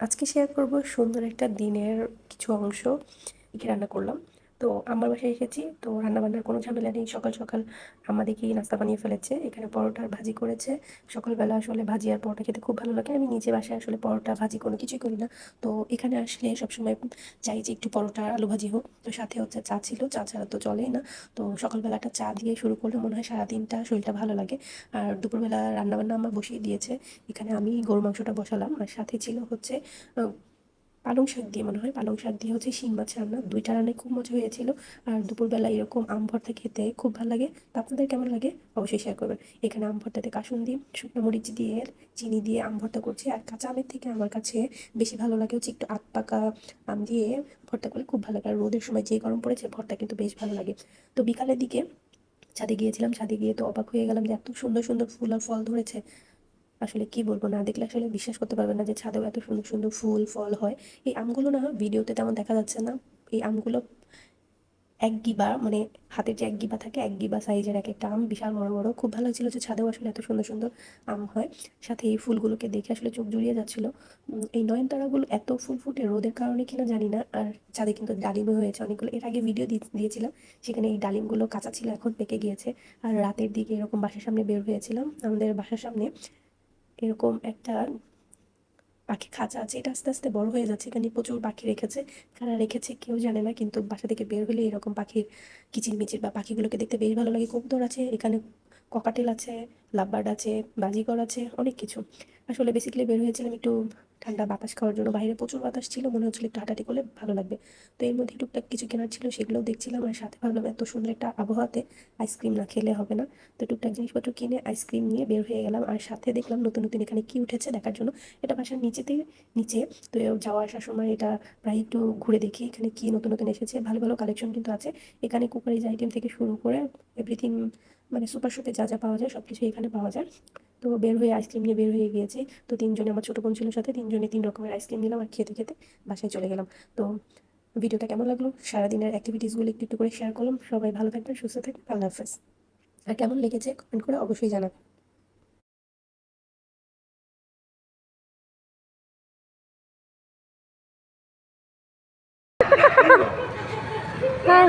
আজকে শেয়ার করব সুন্দর একটা দিনের কিছু অংশ রান্না করলাম। তো আমার বাসায় এসেছি। তো রান্না বান্নার কোনো ঝামেলা নেই। সকাল সকাল আমাদেরকেই নাস্তা বানিয়ে ফেলেছে। এখানে পরোটার ভাজি করেছে। সকালবেলা আসলে ভাজি আর পরোটা খেতে খুব ভালো লাগে। আমি নিজে বাসায় আসলে পরোটা, ভাজি কোনো কিছুই করি না। তো এখানে আসলে সবসময় চাই যে একটু পরোটা, আলু ভাজি হোক। তো সাথে হচ্ছে চা ছিল। চা ছাড়া তো চলেই না। তো সকালবেলা একটা চা দিয়ে শুরু করলে মনে হয় সারাদিনটা শরীরটা ভালো লাগে। আর দুপুরবেলা রান্নাবান্না আমার বসিয়ে দিয়েছে। এখানে আমি গরু মাংসটা বসালাম। আর সাথে ছিল হচ্ছে পালং শাক দিয়ে মনে হয়, পালং শাক দিয়ে হচ্ছে শিং মাছ রান্না। দুইটা রান্নায় খুব মজা হয়েছিল আর দুপুরবেলা এরকম আম ভর্তা খেতে খুব ভালো লাগে। তো আপনাদের কেমন লাগে? অবশ্যই শেয়ার করবেন। এখানে আম ভর্তাতে কাসুন দিয়ে, শুকনো মরিচ দিয়ে, চিনি দিয়ে আম ভর্তা করছি। আর কাঁচা আমের থেকে আমার কাছে বেশি ভালো লাগে হচ্ছে একটু আট পাকা আম দিয়ে ভর্তা করলে খুব ভালো লাগে। আর রোদের সময় যে গরম পড়েছে, ভর্তা কিন্তু বেশ ভালো লাগে। তো বিকালের দিকে ছাদে গিয়েছিলাম, ছাদে গিয়ে তো অবাক হয়ে গেলাম যে এত সুন্দর সুন্দর ফুল আর ফল ধরেছে। আসলে কি বলব না, দেখলে আসলে বিশ্বাস করতে পারবেন না যে ছাদেও এত সুন্দর সুন্দর ফুল, ফল হয়। এই আমগুলো না ভিডিওতে তেমন দেখা যাচ্ছে না। এই আমগুলো এক গিবা মানে হাতের যে এক গিবা থাকে, এক গিবা সাইজের এক একটা আম বিশাল বড় বড়। খুব ভালো ছিল যে ছাদেও আসলে এত সুন্দর সুন্দর আম হয়। সাথে এই ফুলগুলোকে দেখে আসলে চোখ জুড়িয়ে যাচ্ছিল। এই নয়নতারাগুলো এত ফুল ফুটে রোদের কারণে কিনা জানি না, আর ছাদে কিন্তু ডালিমও হয়েছে অনেকগুলো। এর আগে ভিডিও দিয়েছিলাম, সেখানে এই ডালিমগুলো কাঁচা ছিল, এখন পেকে গিয়েছে। আর রাতের দিকে এরকম বাসার সামনে বের হয়েছিলাম। আমাদের বাসার সামনে এরকম একটা পাখি খাঁচা আছে। এটা আস্তে আস্তে বড় হয়ে যাচ্ছে। এখানে প্রচুর পাখি রেখেছে। কারা রেখেছে কেউ জানে না, কিন্তু বাসা থেকে বের হলে এরকম পাখির কিচিরমিচির বা পাখিগুলোকে দেখতে বেশ ভালো লাগে। কবুতর আছে, এখানে ককাটেল আছে লাভবার্ড আছে, বাজিগর আছে, অনেক কিছু। আসলে বেসিক্যালি বের হয়েছিলাম একটু ঠান্ডা বাতাস খাওয়ার জন্য। বাইরে প্রচুর বাতাস ছিল, মনে হচ্ছিল একটু হাঁটাহাঁটি করলে ভালো লাগবে। তো এর মধ্যে টুকটাক কিছু কেনার ছিল, সেগুলোও দেখছিলাম আর সাথে ভাবলাম এত সুন্দর একটা আবহাওয়াতে আইসক্রিম না খেলে হবে না। তো টুকটাক জিনিসপত্র কিনে আইসক্রিম নিয়ে বের হয়ে গেলাম আর সাথে দেখলাম নতুন নতুন এখানে কি উঠেছে দেখার জন্য। এটা বাসার নিচেতে, নিচে। তো যাওয়া আসার সময় এটা প্রায় একটু ঘুরে দেখি এখানে কি নতুন নতুন এসেছে। ভালো ভালো কালেকশন কিন্তু আছে। এখানে কুকারিজ আইটেম থেকে শুরু করে এভরিথিং মানে সুপার শপে যা যা পাওয়া যায় সব কিছু এখানে পাওয়া যায়। তো বের হয়ে আইসক্রিম নিয়ে বের হয়ে গিয়েছি। তো তিনজনে আমার ছোটো বোন ছিল সাথে, তিনজনে তিন রকমের আইসক্রিম নিলাম আর খেতে খেতে বাসায় চলে গেলাম। তো ভিডিওটা কেমন লাগল? সারাদিনের অ্যাক্টিভিটিসগুলো একটু একটু করে শেয়ার করলাম সবাই ভালো থাকবেন, সুস্থ থাকবেন। আল্লাহ হাফেজ। আর কেমন লেগেছে কমেন্ট করে অবশ্যই জানাবেন। হ্যাঁ